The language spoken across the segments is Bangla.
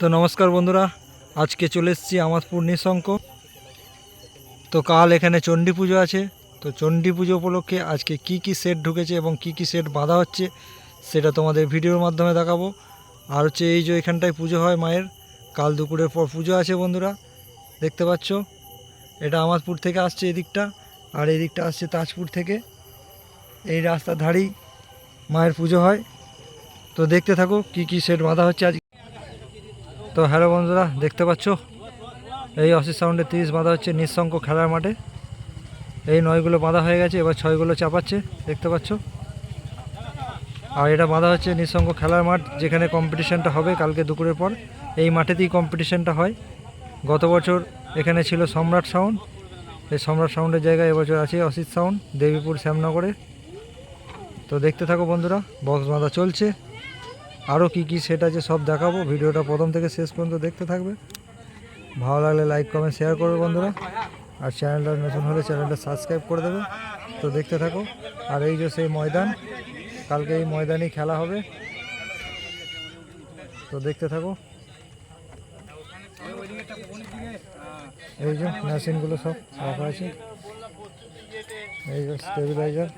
তো নমস্কার বন্ধুরা, আজকে চলে এসেছি আমাদপুর নিঃশঙ্ক। তো কাল এখানে চণ্ডী পুজো আছে, তো চণ্ডী পুজো উপলক্ষে আজকে কি কি সেট ঢুকেছে এবং কি কি সেট বাঁধা হচ্ছে, সেটা তোমাদের ভিডিওর মাধ্যমে দেখাবো। আর হচ্ছে এই যে এখানটায় পুজো হয় মায়ের, কাল দুপুরের পর পুজো আছে বন্ধুরা, দেখতে পাচ্ছ? এটা আমাদপুর থেকে আসছে এদিকটা, আর এই দিকটা আসছে তাজপুর থেকে। এই রাস্তার ধারেই মায়ের পুজো হয়। তো দেখতে থাকো কি কি সেট বাঁধা হচ্ছে আজ তো হ্যালো বন্ধুরা, দেখতে পাচ্ছ? এই অসিস সাউন্ডে তিরিশ বাঁধা হচ্ছে নিঃশঙ্ক খেলার মাঠে। এই নয়গুলো বাঁধা হয়ে গেছে, এবার ছয়গুলো চাপাচ্ছে, দেখতে পাচ্ছ? আর এটা বাঁধা হচ্ছে নিঃশঙ্ক খেলার মাঠ, যেখানে কম্পিটিশানটা হবে কালকে দুপুরের পর। এই মাঠেতেই কম্পিটিশানটা হয়। গত বছর এখানে ছিল সম্রাট সাউন্ড। এই সম্রাট সাউন্ডের জায়গায় এবছর আছে অসিত সাউন্ড, দেবীপুর শ্যামনগরে। তো দেখতে থাকো বন্ধুরা বক্স বাঁধা চলছে। আরও কি কি সেট আছে সব দেখাবো। ভিডিওটা প্রথম থেকে শেষ পর্যন্ত দেখতে থাকবে। ভালো লাগলে লাইক কমেন্ট শেয়ার করবে বন্ধুরা। আর চ্যানেলটা নতুন হলে চ্যানেলটা সাবস্ক্রাইব করে দেবে। তো দেখতে থাকো। আর এই যে সেই ময়দান, কালকে এই ময়দানেই খেলা হবে। তো দেখতে থাকো। এই যে মেশিনগুলো সব রাখা আছে। এই যে স্টেবিলাইজার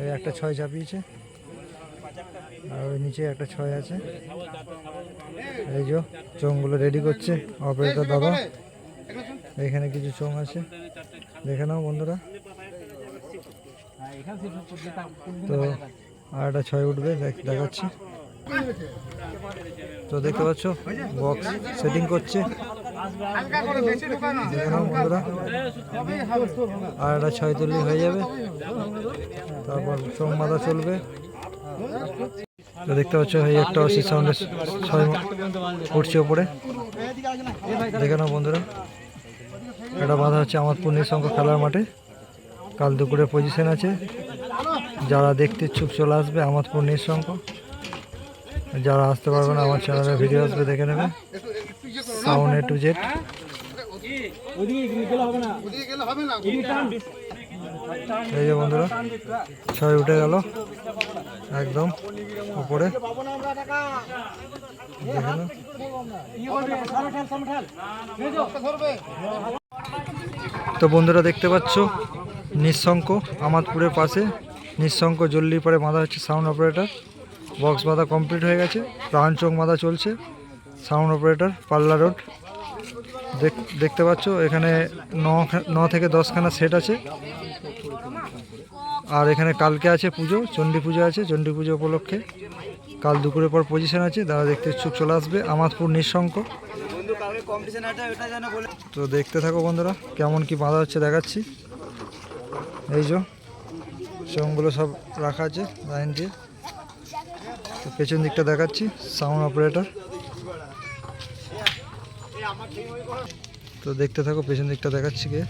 এই একটা ছয় চাপিয়েছে। আর ওই নিচে একটা ছয় আছে। এই যে, চোঙগুলো রেডি করছে। অপারেটর দাদা, এখানে কিছু চোঙ আছে। দেখে নাও বন্ধুরা। তো, আর একটা ছয় উঠবে দেখাচ্ছি। তো দেখতে পাচ্ছ বক্স সেটিং করছে। দেখে নাও বন্ধুরা। আর একটা ছয় তুললি হয়ে যাবে। তারপর চোখ মাথা চলবে। তো দেখতে পাচ্ছ এই একটা অসি সাউন্ডের ছয় উঠছে ওপরে দেখে নাও বন্ধুরা এটা বাঁধা হচ্ছে আমাদপুর নিঃসংখ্য খেলার মাঠে। কাল দুপুরে পজিশন আছে। যারা দেখতে ইচ্ছুক চলে আসবে আমাদপুর নিঃসংখ্য যারা আসতে পারবে না আমার চ্যানেলে ভিডিও আসবে দেখে নেবে। সাউন্ড এ টু জেড এই যে বন্ধুরা, ছয় উঠে গেল, একদম উপরে। তো বন্ধুরা, দেখতে পাচ্ছ, নিঃশঙ্ক আমাদপুরের পাশে, নিঃশঙ্ক জল্লির পরে বাঁধা হচ্ছে সাউন্ড অপারেটর বক্স বাঁধা কমপ্লিট হয়ে গেছে প্রাণ চোখ বাঁধা চলছে সাউন্ড অপারেটর পাল্লা রোড দেখতে পাচ্ছ, এখানে ন থেকে দশখানা সেট আছে। আর এখানে কালকে আছে পুজো, চণ্ডী পুজো আছে, চণ্ডী পুজো উপলক্ষে। কাল দুপুরের পর পজিশন আছে যারা দেখতে ইচ্ছুক চলে আসবে, আমাদপুর নিঃশঙ্ক তো দেখতে থাকো বন্ধুরা, কেমন কি বাঁধা হচ্ছে দেখাচ্ছি। এই যে, চোঙগুলো সব রাখা আছে লাইন দিয়ে। তো পেছন দিকটা দেখাচ্ছি সাউন্ড অপারেটর তো দেখতে থাকো, পেছন দিকটা দেখাচ্ছি কে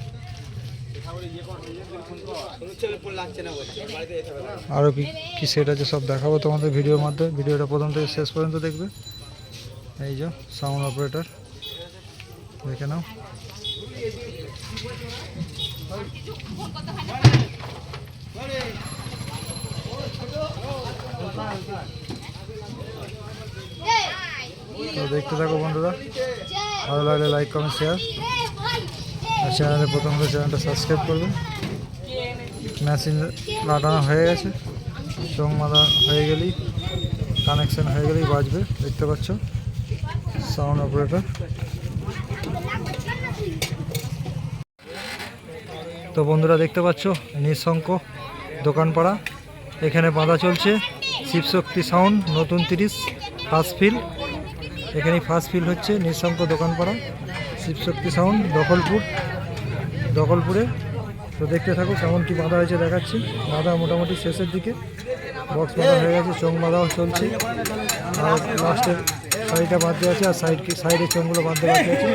আরও কি কি সেট আছে সব দেখাবো তোমাদের ভিডিওর মাধ্যমে ভিডিওটা প্রথম থেকে শেষ পর্যন্ত দেখবে। এই যে সাউন্ড অপারেটর দেখে নাও। তো দেখতে থাকো বন্ধুরা। ভালো লাগলে লাইক কমেন্ট শেয়ার আর চ্যানেলে প্রথম চ্যানেলটা সাবস্ক্রাইব করবে। মেশিন লাটানো হয়ে গেছে। চোখ মাথা হয়ে গেলেই কানেকশন হয়ে গেলেই বাজবে। দেখতে পাচ্ছ? সাউন্ড অপারেটর তো বন্ধুরা দেখতে পাচ্ছ? নিঃশঙ্ক দোকানপাড়া। এখানে বাঁধা চলছে। শিবশক্তি সাউন্ড নতুন তিরিশ ফার্স্ট ফিল এখানেই ফার্স্ট ফিল হচ্ছে নিঃশঙ্ক দোকানপাড়া, শিবশক্তি সাউন্ড দখলপুর, দখলপুরে। তো দেখতে থাকো কেমন কি বাঁধা হয়েছে দেখাচ্ছি। বাঁধা মোটামুটি শেষের দিকে। বক্স বাঁধা হয়ে গেছে চোখ বাঁধাও চলছে। আর লাস্টের সাইডটা বাঁধতে আছে, আর সাইড সাইডের চোখগুলো বাঁধতে বাঁধতে আছে।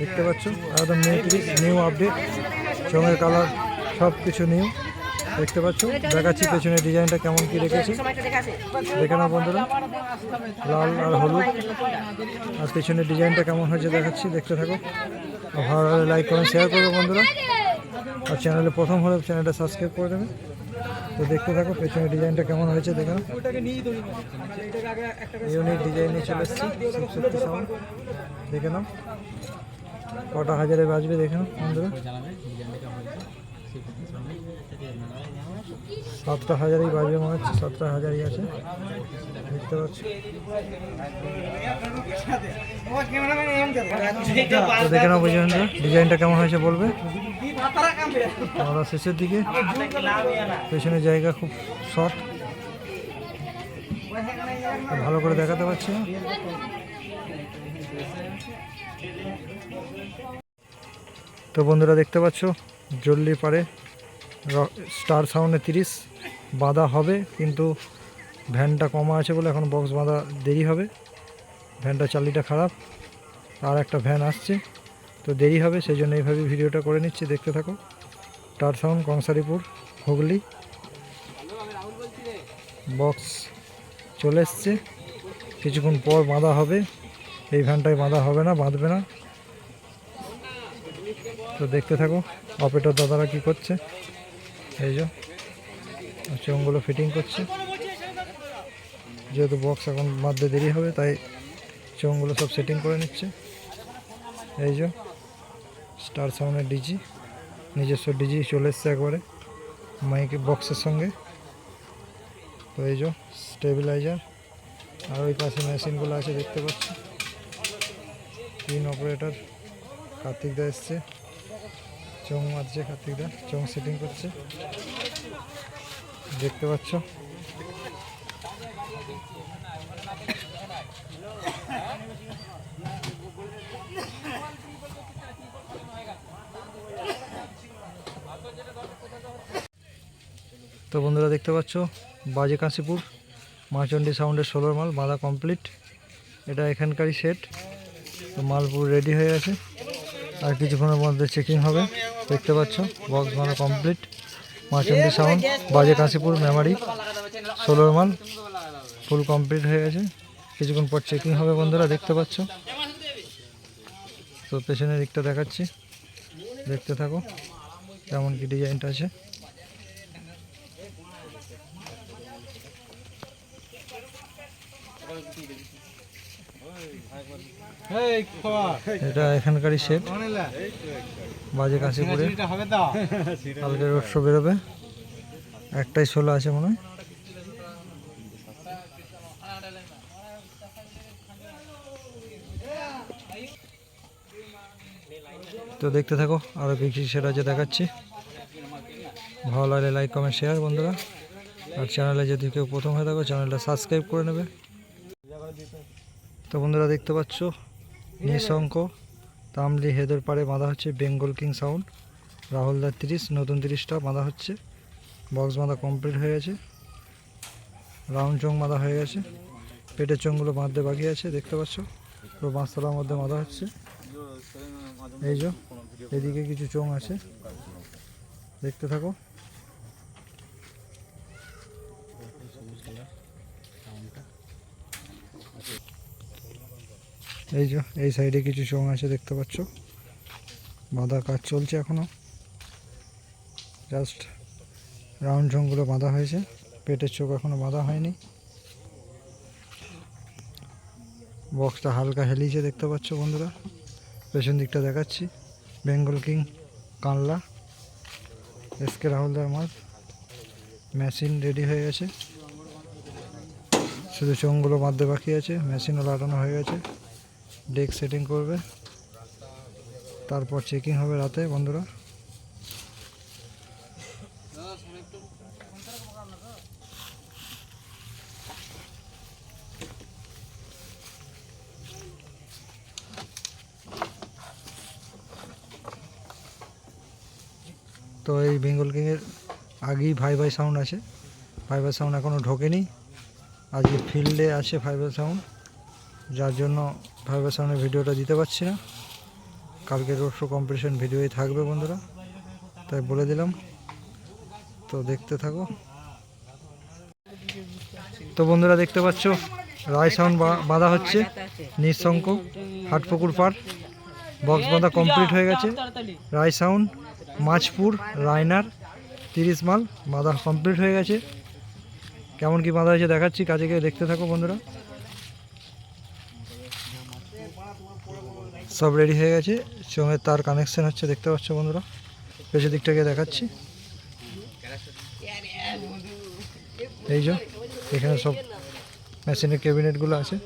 দেখতে পাচ্ছ একদম নিউ নিউ আপডেট চোঙের কালার সব কিছু নিউ দেখতে পাচ্ছ? দেখাচ্ছি পেছনের ডিজাইনটা কেমন কি রেখেছে। দেখে নাও বন্ধুরা। লাল আর হলুদ। আর পেছনের ডিজাইনটা কেমন হয়েছে দেখাচ্ছি, দেখতে থাকো। ভালো লাগলে লাইক কমেন্ট শেয়ার করবে বন্ধুরা। আর চ্যানেলে প্রথম হলে চ্যানেলটা সাবস্ক্রাইব করে দেবে। তো দেখতে থাকো পেছনের ডিজাইনটা কেমন হয়েছে, দেখো ইউনিক ডিজাইন নিয়ে চলে এসেছি দেখে নাও। কটা হাজারে বাজবে, দেখে নাও বন্ধুরা। সাতটা হাজারই বাজবে মনে হচ্ছে সাতটা হাজারই আছে। দেখতে পাচ্ছি? দেখে নাও বুঝে ডিজাইনটা কেমন হয়েছে বলবে? আমরা শেষের দিকে। পেছনের জায়গা খুব শর্ট। ভালো করে দেখাতে পারছি না। তো বন্ধুরা দেখতে পাচ্ছ জল্লি পারে। স্টার সাউন্ডে তিরিশ, বাঁধা হবে, কিন্তু ভ্যানটা কমা আছে বলে এখন বক্স বাঁধা দেরি হবে। ভ্যানটা চালিটা খারাপ, আর একটা ভ্যান আসছে, তো দেরি হবে সেই জন্য এইভাবে ভিডিওটা করে নিচ্ছি, দেখতে থাকো। Star sound, Kansaripur, Hooghly. Box চলে এসছে। কিছুক্ষণ পর বাঁধা হবে, এই ভ্যানটায় বাঁধা হবে না, বাঁধবে না। তো দেখতে থাকো অপারেটর দাদারা কি করছে। এই যে চোঙগুলো ফিটিং করছে। যেহেতু বক্স এখন বাঁধতে দেরি হবে, তাই চোঙগুলো সব সেটিং করে নিচ্ছে। এই যে স্টার সাউন্ডের ডিজি নিজস্ব ডিজি চলে এসছে একবারে মাইকে বক্সের সঙ্গে। তো এই যে স্টেবিলাইজার আর ওই পাশে মেশিনগুলো আছে, দেখতে পাচ্ছি। তিন অপারেটর কার্তিক দা এসছে। চোং মারছে কার্তিক চং সেটিং করছে। দেখতে পাচ্ছ? তো বন্ধুরা, দেখতে পাচ্ছ? বাজে কাশিপুর মাচন্ডি সাউন্ডের সোলার মাল, বাঁধা কমপ্লিট এটা এখানকারই সেট তো মাল পুরো রেডি হয়ে গেছে। আর কিছুক্ষণের মধ্যে চেকিং হবে। দেখতে পাচ্ছ বক্স বাঁধা কমপ্লিট মাচন্ডি সাউন্ড বাজে কাশিপুর মেমারি ষোলোর মাল ফুল কমপ্লিট হয়ে গেছে। কিছুক্ষণ পর চেকিং হবে বন্ধুরা, দেখতে পাচ্ছ। তো পেছনের দিকটা দেখাচ্ছি। দেখতে থাকো, কেমন কি ডিজাইনটা আছে। এটা এখানকারই সেট বাজে কাশিপুরে কালকে রোড শো বেরোবে। একটাই ষোলো আছে মনে হয়। তো দেখতে থাকো আরও কি সেটা সেট আছে দেখাচ্ছি। ভালো লাগলে লাইক কমেন্ট শেয়ার বন্ধুরা। আর চ্যানেলে যদি কেউ প্রথম হয়ে থাকো চ্যানেলটা সাবস্ক্রাইব করে নেবে। তো বন্ধুরা দেখতে পাচ্ছ নিঃশঙ্ক তামলি হেদর পাড়ে বাঁধা হচ্ছে বেঙ্গল কিং সাউন্ড। রাহুল রাহুলদার তিরিশ, নতুন তিরিশটা বাঁধা হচ্ছে। বক্স বাঁধা কমপ্লিট হয়ে গেছে। রাউন্ড চোং বাঁধা হয়ে গেছে। পেটের চোঙগুলো বাঁধতে বাকি আছে, দেখতে পাচ্ছ। পুরো বাঁশতলার মধ্যে বাঁধা হচ্ছে। এই যে, এদিকে কিছু চোং আছে। দেখতে থাকো। এই যে, এই সাইডে কিছু চোঙ আছে, দেখতে পাচ্ছ। বাঁধা কাজ চলছে এখনও। জাস্ট রাউন্ড চোঙগুলো বাঁধা হয়েছে। পেটের চোখ এখনও বাঁধা হয়নি। বক্সটা হালকা হেলিয়েছে, দেখতে পাচ্ছ বন্ধুরা। পেছন দিকটা দেখাচ্ছি। বেঙ্গল কিং কানলা এসকে রাহুলদার মাল। মেশিন রেডি হয়ে গেছে। শুধু চোঙগুলো বাঁধতে বাকি আছে। মেশিনও লাগানো হয়ে গেছে। ডেক সেটিং করবে। তারপর চেকিং হবে রাতে, বন্ধুরা। তো এই বেঙ্গল কিংয়ের আগেই ভাই ভাই সাউন্ড আছে। ভাই ভাই সাউন্ড এখনও ঢোকেনি। আজকে ফিল্ডে আছে ভাই ভাই সাউন্ড যার জন্য ভাই সামনে ভিডিওটা দিতে পারছি না। কালকে রোড শো কম্পিটিশন ভিডিওই থাকবে বন্ধুরা, তাই বলে দিলাম। তো দেখতে থাকো। তো বন্ধুরা দেখতে পাচ্ছ, রায় সাউন্ড বাঁধা হচ্ছে, নিঃশঙ্ক, হাটপুকুর পার বক্স বাঁধা কমপ্লিট হয়ে গেছে। রায় সাউন্ড, মাছপুর, রায়নার, তিরিশ মাল, বাঁধা কমপ্লিট হয়ে গেছে। কেমন কি বাঁধা হয়েছে দেখাচ্ছি, কাজে গিয়ে দেখতে থাকো বন্ধুরা। সব রেডি হয়ে গেছে। সঙ্গে তার কানেকশন হচ্ছে, দেখতে পাচ্ছ বন্ধুরা? পেছনের দিকটাকে দেখাচ্ছি। এই যে, এখানে সব মেশিনের ক্যাবিনেটগুলো আছে।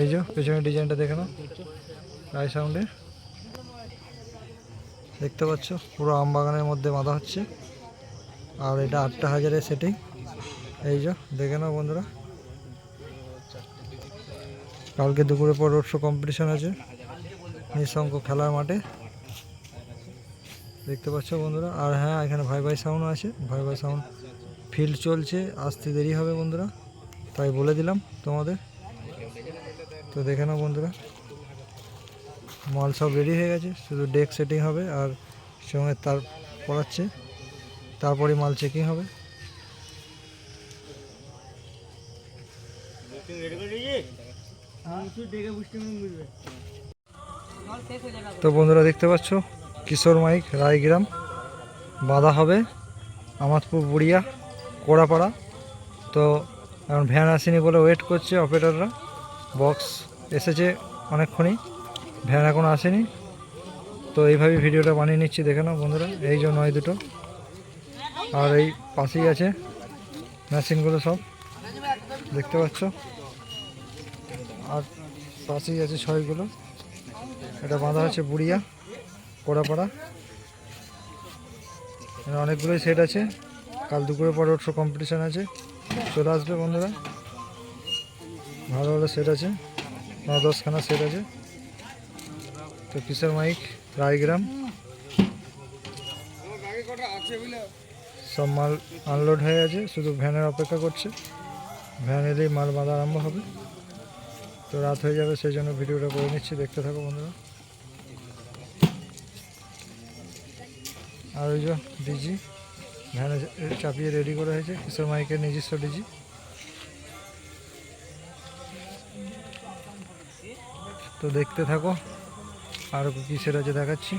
এই যে, পেছনের ডিজাইনটা দেখে নাও। রাই সাউন্ডের দেখতে পাচ্ছ, পুরো আম বাগানের মধ্যে বাঁধা হচ্ছে। আর এটা আটটা হাজারের সেটিং এই যে, দেখে নাও বন্ধুরা। কালকে দুপুরে পর রোড শো কম্পিটিশন আছে। নিঃসঙ্ক খেলার মাঠে। দেখতে পাচ্ছ বন্ধুরা আর হ্যাঁ এখানে ভাই ভাই সাউন্ড আছে। ভাই ভাই সাউন্ড ফিল্ড চলছে আসতে দেরি হবে বন্ধুরা। তাই বলে দিলাম তোমাদের। তো দেখে নাও বন্ধুরা মাল সব রেডি হয়ে গেছে। শুধু ডেক সেটিং হবে আর সঙ্গে তার পড়াচ্ছে। তারপরে মাল চেকিং হবে। তো বন্ধুরা দেখতে পাচ্ছ, কিশোর মাইক, রায়গ্রাম, বাঁধা হবে আমাদপুর বুড়িয়া, কোড়াপাড়া। তো এখন ভ্যান আসেনি বলে ওয়েট করছে অপারেটররা বক্স এসেছে অনেকক্ষণই, ভ্যান এখনও আসেনি। তো এইভাবেই ভিডিওটা বানিয়ে নিচ্ছি, দেখে নাও বন্ধুরা, এই যে নয় দুটো। আর এই পাশেই আছে, মেশিনগুলো সব, দেখতে পাচ্ছ। আর পাশেই আছে ছয়গুলো। এটা বাঁধা আছে বুড়িয়া কোড়াপাড়া অনেকগুলোই সেট আছে। কাল দুপুরের পর ওর কম্পিটিশান আছে। চলে আসবে বন্ধুরা। ভালো ভালো সেট আছে। ন দশখানা সেট আছে। তো কিশোর মাইক রায়গ্রাম। সব মাল আনলোড হয়ে আছে শুধু ভ্যানের অপেক্ষা করছে। ভ্যান এলেই মাল বাঁধা আরম্ভ হবে। তো রাত হয়ে যাবে, সেই জন্য ভিডিওটা করে নিচ্ছি। দেখতে থাকো বন্ধুরা। আর ওই যে ডিজি, ভ্যানে চাপিয়ে রেডি করা হয়েছে। কিশোর মাইকের নিজস্ব ডিজি। তো দেখতে থাকো, আর কিসের আছে দেখাচ্ছি।